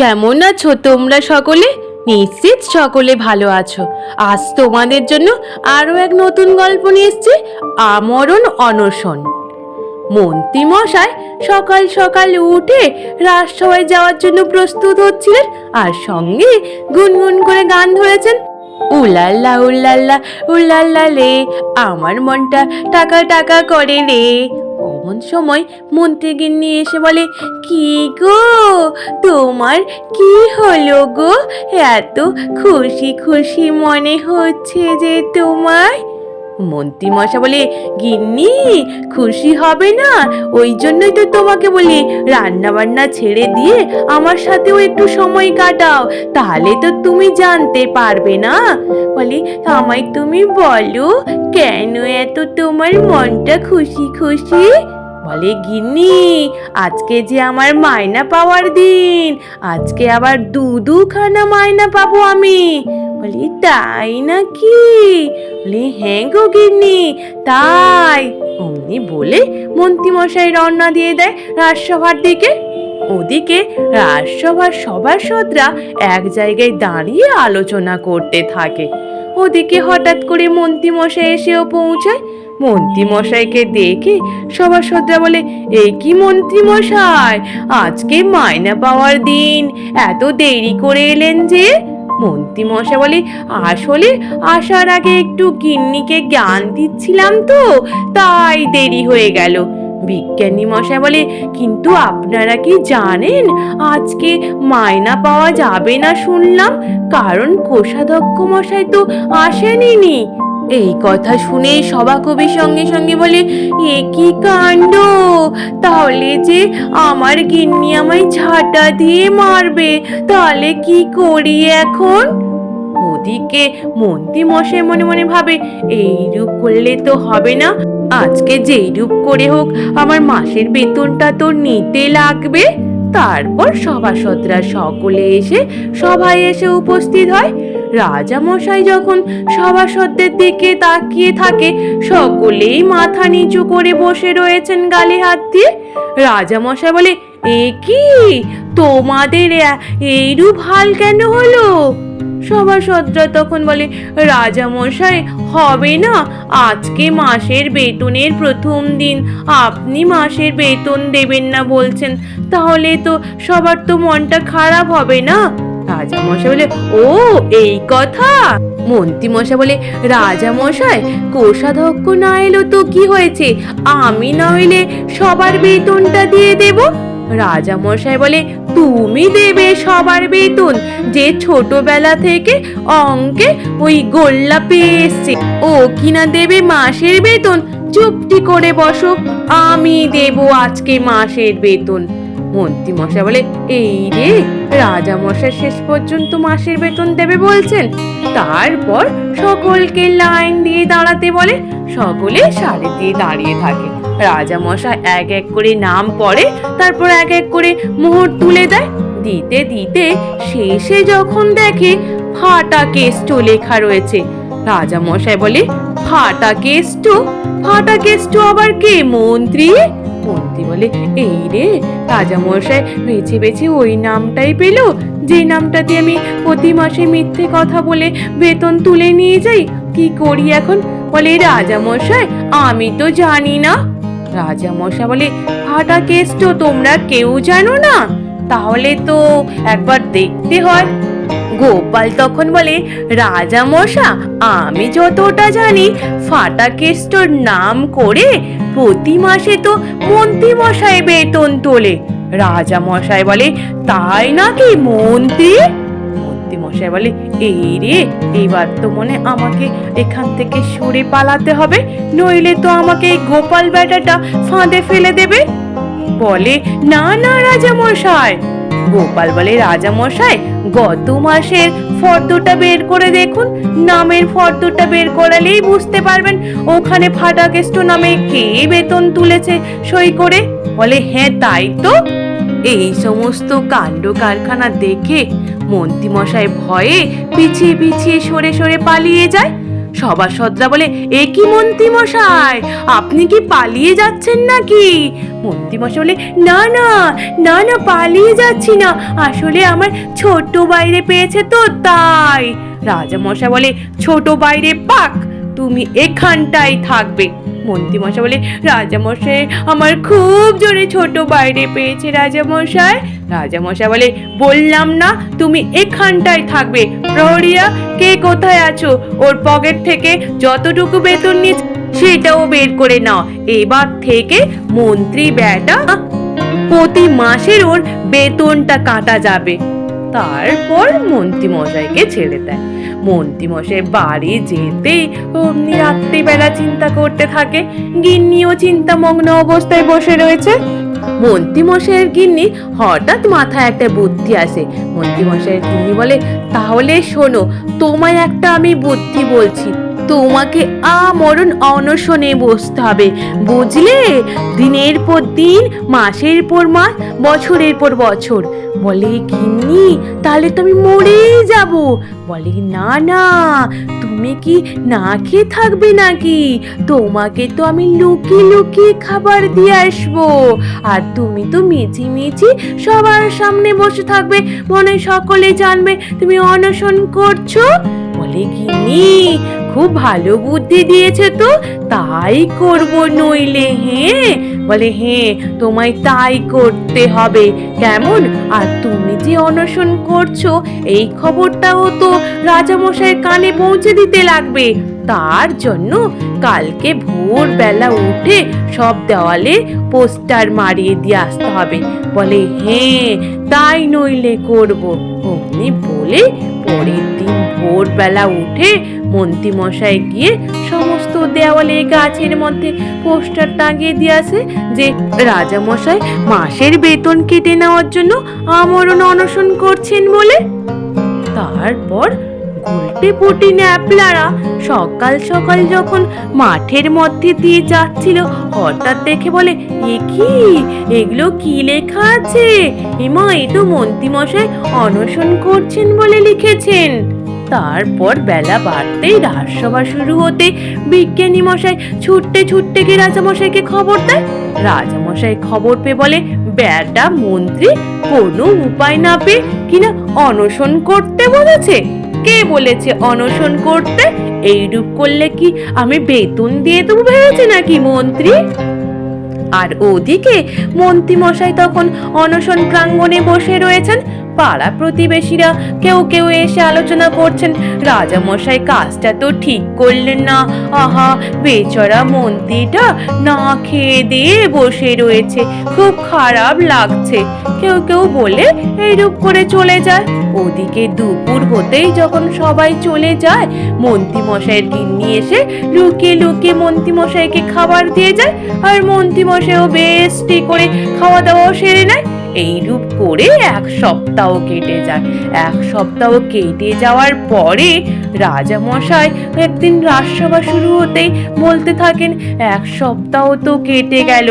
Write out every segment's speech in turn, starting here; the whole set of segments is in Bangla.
কেমন আছো তোমরা সকলে? নিশ্চিত সকলে ভালো আছো। আজ তোমাদের জন্য আরও এক নতুন গল্প নিয়ে এসছি, আমরণ অনশন। মন্ত্রী মশাই সকাল সকাল উঠে রাজসভায় যাওয়ার জন্য প্রস্তুত হচ্ছিলেন আর সঙ্গে গুনগুন করে গান ধরেছেন। উলাল্লা উল্লাল্লা উল্লাল্লা লে আমার মনটা টাকা টাকা করে রে। অমন সময় মন্ত্রী গিন্নি এসে বলে, কি গো? তোমার কি হলো গো? এত খুশি খুশি মনে হচ্ছে যে তোমার মন্ত্রী মশা বলে, গিন্নি, খুশি হবে না? ওই জন্যই তো তোমাকে বলি রান্না বান্না ছেড়ে দিয়ে আমার সাথেও একটু সময় কাটাও। তাহলে তো তুমি জানতে পারবে না? বলে, আমায় তুমি বলো, কেন এত তোমার মনটা খুশি খুশি? বলে, গিন্নি, আজকে যে আমার মায়না পাওয়ার দিন, আজকে আবার দু দুখানা মায়না পাবো আমি। বলি, তাই নাকি? বলি হ্যাঁ গো গিন্নি, তাই। অমনি বলে মন্ত্রীমশাই রওনা দিয়ে দেয় রাজসভার দিকে। ওদিকে রাজসভার সভাসদরা এক জায়গায় দাঁড়িয়ে আলোচনা করতে থাকে। ওদিকে হঠাৎ করে মন্ত্রীমশাই এসেও পৌঁছায়। মন্ত্রীমশাইকে দেখে সবার সভাসদরা বলে, এ কি মন্ত্রীমশাই? আজকে মায়না পাওয়ার দিন। এত দেরি করে এলেন যে? মন্ত্রীমশাই বলে, আসলে আসার আগে একটু গিন্নিকে জ্ঞান দিচ্ছিলাম তো, তাই দেরি হয়ে গেল। বিজ্ঞানী মশাই বলে, কিন্তু আপনারা কি জানেন? আজকে মায়না পাওয়া যাবে না শুনলাম। কারণ কোষাধ্যক্ষ মশাই তো আসেনি এই কথা শুনে সভাকবি সঙ্গে সঙ্গে বলে, এ কি কাণ্ড? তাহলে যে আমার গিন্নি আমায় ঝাঁটা দিয়ে মারবে, তাহলে কি করি এখন? ওদিকে মন্ত্রী মশাই মনে মনে ভাবে, এইরূপ করলে তো হবে না। আজকে যেই রূপ করে হোক, আমার মাসের বেতনটা তো নিতে লাগবে। তারপর সভাসদরা সকলে এসে সভায় এসে উপস্থিত হয়। রাজা মশাই যখন সভাসদদের দিকে তাকিয়ে থাকে, সকলেই মাথা নিচু করে বসে রয়েছেন গালে হাত দিয়ে। রাজামশাই বলে, এ কি? তোমাদের এইরূপ হাল কেন হলো? সভাসদরা তখন বলে, রাজামশাই, হবে না। আজকে মাসের বেতনের প্রথম দিন। আপনি মাসের বেতন দেবেন না বলছেন। তাহলে তো সবার তো মনটা খারাপ হবে না? রাজা মশাই বলে, ও, এই কথা? মন্ত্রী মশাই বলে রাজা মশাই কোষাধ্যক্ষ না এলো তো কি হয়েছে? আমি না হইলে সবার বেতনটা দিয়ে দেব? রাজা মশাই বলে, তুমি দেবে সবার বেতন। যে ছোটবেলা থেকে অঙ্কে ওই গোল্লা পেয়ে এসছে, ও কিনা দেবে মাসের বেতন? চুপটি করে বসো, আমি দেব আজকে মাসের বেতন। মন্ত্রী মশাই বলে, এই রে, রাজা মশাই শেষ পর্যন্ত মাসের বেতন দেবে বলছেন। তারপর সকলকে লাইন দিয়ে দাঁড়াতে বলে, সকলে সারি দিয়ে দাঁড়িয়ে থাকে। রাজা মশাই এক এক করে নাম পড়ে, তারপর এক এক করে মোহর তুলে দেয়। দিতে দিতে শেষে যখন দেখে ফাটা কেষ্ট লেখা রয়েছে। রাজা মশাই বলে ফাটা কেষ্ট ফাটা কেষ্ট আবার কে মন্ত্রী? মন্ত্রী বলে, এই রে রাজা মশাই বেছে বেছে ওই নামটাই পেল। যে নামটা দিয়ে আমি প্রতি মাসে মিথ্যে কথা বলে বেতন তুলে নিয়ে যাই, কি করি এখন? বলে রাজা মশাই আমি তো জানি না। রাজা মশা বলে, ফাটা কেষ্ট, তোমরা কেউ জানো না? তাহলে তো একবার দেখতে হয়। গোপাল তখন বলে, রাজা মশা, আমি যতটা জানি ফাটা কেষ্টর নাম করে প্রতি মাসে তো মন্ত্রী মশাই বেতন তোলে। রাজা মশাই বলে, তাই নাকি মন্ত্রী? মন্ত্রী বলে এই রে, এবার তো মনে আমাকে এখান থেকে সরে পালাতে হবে, নইলে তো আমাকে এই গোপাল বেটাটা ফাঁদে ফেলে দেবে। বলে, না না, রাজা মশাই। গোপাল বলে রাজা মশাই গত মাসের ফর্দটা বের করে দেখুন। নামের ফর্দটা বের করালেই বুঝতে পারবেন ওখানে ফাটা কেষ্ট নামে কে বেতন তুলেছে সই করে। বলে হ্যাঁ তাই তো। এই সমস্ত কাণ্ড কারখানা দেখে মন্ত্রীমশাই ভয়ে পিছিয়ে পিছিয়ে সরে সরে পালিয়ে যায়। সভাসদরা বলে, এ কি মন্ত্রী মশাই আপনি কি পালিয়ে যাচ্ছেন নাকি? মন্ত্রী মশাই বলে, না না না না, পালিয়ে যাচ্ছি না। আসলে আমার ছোট বাইরে পেয়েছে তো তাই। রাজা মশাই বলে, ছোট বাইরে পাক, তুমি এখানটাই থাকবে। মন্ত্রীমশাই বলে, রাজামশাই, আমার খুব জোরে ছোট বাইরে পেয়েছে রাজামশাই। রাজামশাই বলে, বললাম না, তুমি এখানটায় থাকবে। প্রহরিয়া কে কোথায় আছো? ওর পকেট থেকে যতটুকু বেতন নিচ্ছে সেটাও বের করে নাও। এবার থেকে মন্ত্রী ব্যাটা, প্রতি মাসের ওর বেতনটা কাটা যাবে। তারপর মন্ত্রী মশাইকে ছেড়ে দেয়। মন্ত্রী মশাই বাড়ি যেতেই অমনি রাত্রিবেলা চিন্তা করতে থাকে। গিন্নিও চিন্তামগ্ন অবস্থায় বসে রয়েছে। মন্ত্রী মশাইয়ের গিন্নি, হঠাৎ মাথায় একটা বুদ্ধি আসে। মন্ত্রী মশাইয়ের গিন্নি বলে, তাহলে শোনো, তোমায় একটা আমি বুদ্ধি বলছি। তোমাকে আমরণ অনশনে বসতে হবে। বুঝলে? দিনের পর দিন, মাসের পর মাস, বছরের পর বছর। বলে, গিন্নি, তাহলে তো আমি মরেই যাব। বলে, না না তুমি কি না খেয়ে থাকবে নাকি? তোমাকে তো আমি লুকিয়ে লুকিয়ে খাবার দিয়ে আসব। আর তুমি তো মিচি মিচি সবার সামনে বসে থাকবে। মনে সকলে জানবে তুমি অনশন করছ। বলে, গিন্নি, খুব ভালো বুদ্ধি দিয়েছে তো। তাই করব নইলে হ্যাঁ? বলে হ্যাঁ তোমায় তাই করতে হবে। কেমন? আর তুমি যে অনশন করছ, এই খবরটাও তো রাজামশাইয়ের কানে পৌঁছে দিতে লাগবে। তার জন্য কালকে ভোরবেলা উঠে সব দেওয়ালে পোস্টার মারিয়ে দিয়ে আসতে হবে। বলে হ্যাঁ তাই নইলে করব। অমনি বলে পরের দিন ভোরবেলা উঠে মন্ত্রী মশাই গিয়ে সমস্ত দেওয়ালে গাছের মধ্যে পোস্টার টাঙিয়ে দিয়ে আসে যে রাজা মশাই মাসের বেতন কেটে নেওয়ার জন্য আমরণ অনশন করছেন বলে। তারপর গুলটে পুটি ন্যাপলারা সকাল সকাল যখন মাঠের মধ্যে দিয়ে যাচ্ছিল, হঠাৎ দেখে বলে, এ কি? এগুলো কি লেখা আছে? এমা, এ তো মন্ত্রীমশাই অনশন করছেন বলে লিখেছেন। তারপর বেলা বাড়তেই রাজসভা শুরু হতে বিজ্ঞানী মশাই ছুটতে ছুটতে গিয়ে রাজামশাইকে খবর দেয়। রাজামশাই খবর পেয়ে বলে, ব্যাটা মন্ত্রী, কোনো উপায় না পেয়ে কিনা অনশন করতে বলেছে? কে বলেছে অনশন করতে? এইরূপ করলে কি আমি বেতন দিয়ে দেবো ভেবেছে নাকি মন্ত্রী? আর ওদিকে মন্ত্রীমশাই তখন অনশন প্রাঙ্গণে বসে রয়েছেন। পাড়া প্রতিবেশীরা কেউ কেউ এসে আলোচনা করছেন। রাজা মশাই কাজটা তো ঠিক করলেন না। আহা, বেচরা মন্ত্রীটা না খেয়ে দিয়ে বসে রয়েছে। খুব খারাপ লাগছে। কেউ কেউ বলে এইরূপ করে চলে যায়। ওদিকে দুপুর হতেই যখন সবাই চলে যায় মন্ত্রী মশাইয়ের গিন্নি এসে লুকিয়ে লুকিয়ে মন্ত্রী মশাইকে খাবার দিয়ে যায় আর মন্ত্রী মশাইও বেশটি করে খাওয়া দাওয়াও সেরে নেয়। এইরূপ করে এক সপ্তাহ কেটে যায়। এক সপ্তাহ কেটে যাওয়ার পরে রাজা মশাই একদিন রাজসভা শুরু হতেই বলতে থাকেন, এক সপ্তাহ তো কেটে গেল।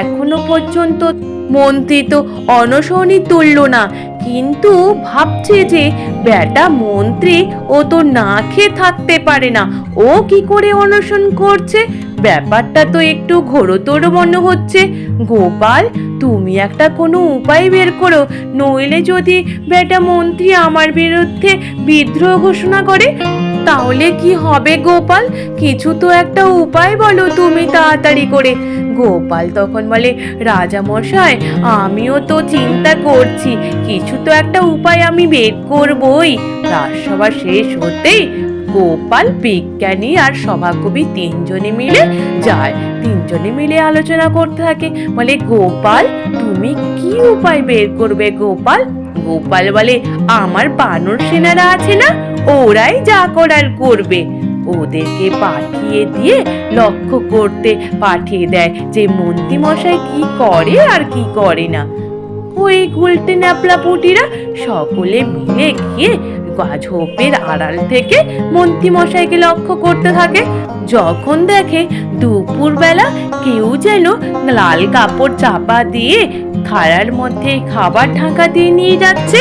এখনও পর্যন্ত মন্ত্রী তো অনশনই তুললো না। কিন্তু ভাবছে যে বেটা মন্ত্রী ও তো না খেয়ে থাকতে পারে না। ও কি করে অনশন করছে? ব্যাপারটা তো একটু ঘোরতর মনে হচ্ছে। গোপাল, তুমি একটা কোনো উপায় বের করো। নইলে যদি বেটা মন্ত্রী আমার বিরুদ্ধে বিদ্রোহ ঘোষণা করে, তাহলে কি হবে গোপাল? কিছু তো একটা উপায় বলো তুমি তাড়াতাড়ি করে। গোপাল তখন বলে রাজা মশাই আমিও তো চিন্তা করছি। কিছু তো একটা উপায় আমি বের করবই। রাজসভা শেষ হতেই গোপাল, বিজ্ঞানী আর সভাকবি তিনজনে মিলে যায়। তিনজনে মিলে আলোচনা করতে থাকে। বলে, গোপাল, তুমি কি উপায় বের করবে গোপাল? গোপাল বলে, আমার বানর সেনারা আছে না, ওরাই যা করার করবে। ওদেরকে পাঠিয়ে দিয়ে লক্ষ্য করতে পাঠিয়ে দেয় যে মন্ত্রী মশাই কি করে আর কি করে না। ওই গুলটে ন্যাপলা পুটিরা সকলে মিলে গিয়ে ঝোপের আড়াল থেকে মন্ত্রী মশাইকে লক্ষ্য করতে থাকে। যখন দেখে দুপুরবেলা কেউ যেন লাল কাপড় চাপা দিয়ে খাড়ার মধ্যে খাবার ঢাকা দিয়ে নিয়ে যাচ্ছে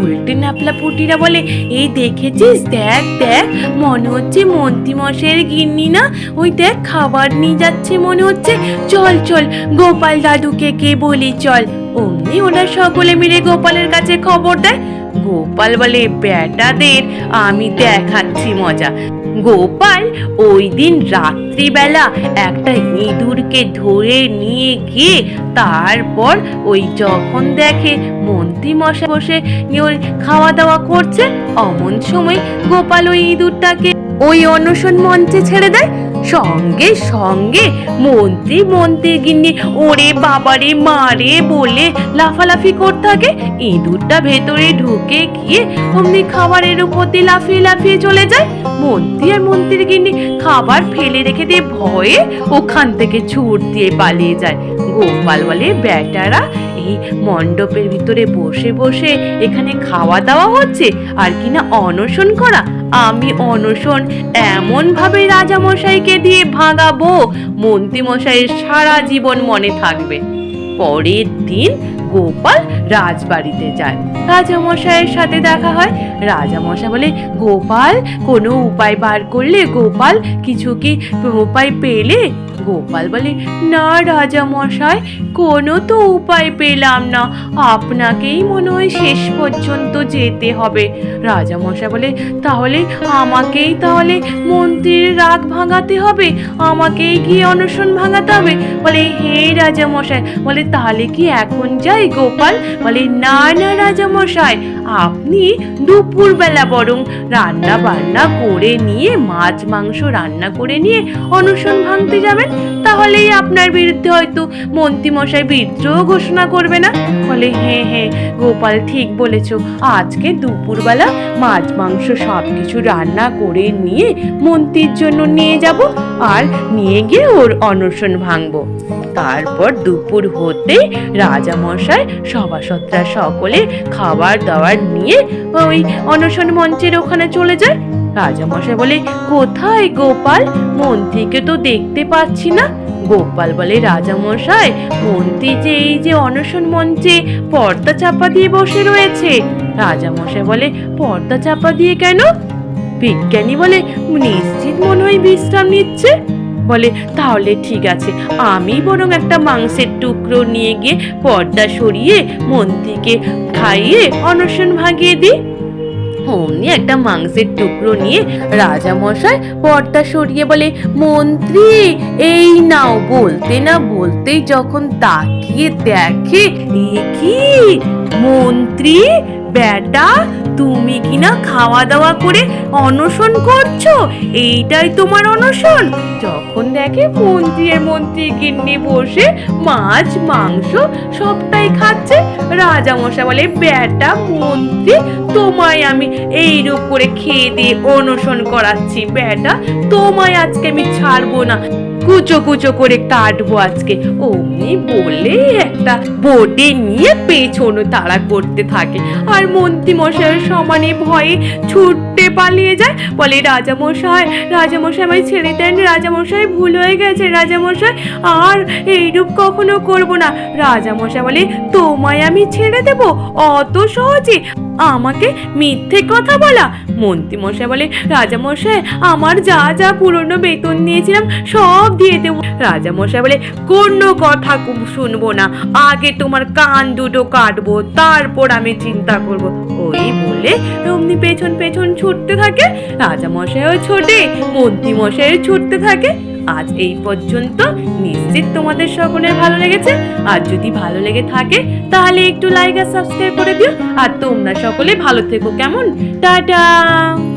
গুলটে নাপলা পুটিরা বলে এই দেখেছিস? দেখ দেখ, মনে হচ্ছে মন্ত্রী মশাইয়ের গিন্নি না? ওই দেখ, খাবার নিয়ে যাচ্ছে মনে হচ্ছে। চল চল, গোপাল দাদুকে কে বলি, চল। অমনি ওরা সকলে মিলে গোপালের কাছে খবর দেয়। গোপাল বলে বেটাদের আমি দেখাচ্ছি মজা। গোপাল ওই দিন রাত্রিবেলা একটা ইঁদুরকে ধরে নিয়ে গিয়ে তারপর ওই যখন দেখে মন্ত্রী মশা বসে ওই খাওয়া দাওয়া করছে, অমন সময় গোপাল ওই ইঁদুরটাকে ওই অনশন মঞ্চে ছেড়ে দেয়। সঙ্গে সঙ্গে মন্ত্রী মন্ত্রী গিন্নি, ওরে বাবারে, মারে বলে লাফালাফি করতে থাকে। ইঁদুরটা ভেতরে ঢুকে গিয়ে অমনি খাবারের উপর দিয়ে লাফিয়ে লাফিয়ে চলে যায়। মন্ত্রী আর মন্ত্রীর গিন্নি খাবার ফেলে রেখে দিয়ে ভয়ে ওখান থেকে ছুট দিয়ে পালিয়ে যায়। গোপাল বলে বেটারা এই মণ্ডপের ভিতরে বসে বসে এখানে খাওয়া দাওয়া হচ্ছে আর কিনা অনশন করা। আমি অনশন এমন ভাবে রাজামশাইকে দিয়ে ভাঙাবো মন্ত্রী মশাইয়ের সারা জীবন মনে থাকবে। পরের দিন গোপাল রাজবাড়িতে যায়। রাজামশাইয়ের সাথে দেখা হয়। রাজামশাই বলে, গোপাল, কোনো উপায় বার করলে গোপাল কিছু কি উপায় পেলে? গোপাল বলে, না রাজা মশাই, কোনো তো উপায় পেলাম না। আপনাকেই মনে হয় শেষ পর্যন্ত যেতে হবে। রাজা মশাই বলে, তাহলে আমাকেই তাহলে মন্ত্রীর রাগ ভাঙাতে হবে? আমাকেই গিয়ে অনশন ভাঙাতে হবে? বলে, হে রাজা মশাই, বলে, তাহলে কি এখন যাই গোপাল? বলে, না না রাজা মশাই, আপনি দুপুরবেলা বরং রান্না বান্না করে নিয়ে, মাছ, মাংস রান্না করে নিয়ে অনশন ভাঙতে যাবেন। তাহলেই আপনার বিরুদ্ধে হয়তো মন্ত্রীমশাই বিদ্রোহ ঘোষণা করবে না? বলে হ্যাঁ হ্যাঁ গোপাল ঠিক বলেছ। আজকে দুপুরবেলা মাছ, মাংস সব কিছু রান্না করে নিয়ে মন্ত্রীর জন্য নিয়ে যাব আর নিয়ে গিয়ে ওর অনশন ভাঙবো। তারপর দুপুর হতে রাজামশাই, সভাসদরা সকলে খাবার দাবার নিয়ে ওই অনশন মঞ্চের ওখানে চলে যায়। রাজামশাই বলে, কোথায় গোপাল? মন্ত্রীকে তো দেখতে পাচ্ছি না? গোপাল বলে, রাজামশাই, মন্ত্রী যে এই যে অনশন মঞ্চে পর্দা চাপা দিয়ে বসে রয়েছে। রাজামশাই বলে, পর্দা চাপা দিয়ে কেন? বিজ্ঞানী বলে, নিশ্চিত মনে হয় বিশ্রাম নিচ্ছে। বলে, তাহলে ঠিক আছে, আমি বরং একটা মাংসের টুকরো নিয়ে গিয়ে পর্দা সরিয়ে মন্ত্রীকে খাইয়ে অনশন ভাগিয়ে দিই। অমনি একটা মাংসের টুকরো নিয়ে রাজা মশাই পর্দা সরিয়ে বলে, মন্ত্রী, এই নাও। বলতে না বলতেই যখন তাকিয়ে দেখে, দেখি মন্ত্রী, বেটা তুমি কি না খাওয়া দাওয়া করে অনশন করছ? এইটাই তোমার অনশন। যখন দেখে মন্ত্রী আর মন্ত্রী গিন্নি বসে মাছ, মাংস সবটাই খাচ্ছে, রাজামশাই বলে বেটা মন্ত্রী, তোমায় আমি এইরূপ করে খেয়ে দিয়ে অনশন করাচ্ছি বেটা তোমায় আজকে আমি ছাড়বো না। কুচো কুচো করে কাটবো আজকে। অমনি বলে একটা বোর্ডে নিয়ে পেছনে তাড়া করতে থাকে। আর মন্ত্রী মশাইয়ের সমানে ভয়ে ছুটতে পালিয়ে যায়। বলে, রাজামশাই রাজামশাই আমায় ছেড়ে দেন। রাজামশাই, ভুল হয়ে গেছে। রাজামশাই, আর এইরূপ কখনো করব না। রাজামশাই বলে, তোমায় আমি ছেড়ে দেব? অত সহজে? আমাকে মিথ্যে কথা বলা? মন্ত্রী মশাই বলে, রাজামশাই, আমার যা যা পুরনো বেতন নিয়েছিলাম, সব দিয়ে দেবো। রাজামশাই বলে, কোনো কথা শুনব না। আগে তোমার কান দুটো কাটবো, তারপর আমি চিন্তা করব। ওই বলে অমনি পেছন পেছন ছুটতে থাকে। রাজামশাইও ছোটে মন্ত্রী মশাইও ছুটতে থাকে। আজ এই পর্যন্ত নিশ্চিত তোমাদের সকলের ভালো লেগেছে। আর যদি ভালো লেগে থাকে, তাহলে একটু লাইক আর সাবস্ক্রাইব করে দিও। আর তোমরা সকলে ভালো থেকো, কেমন? টাটা!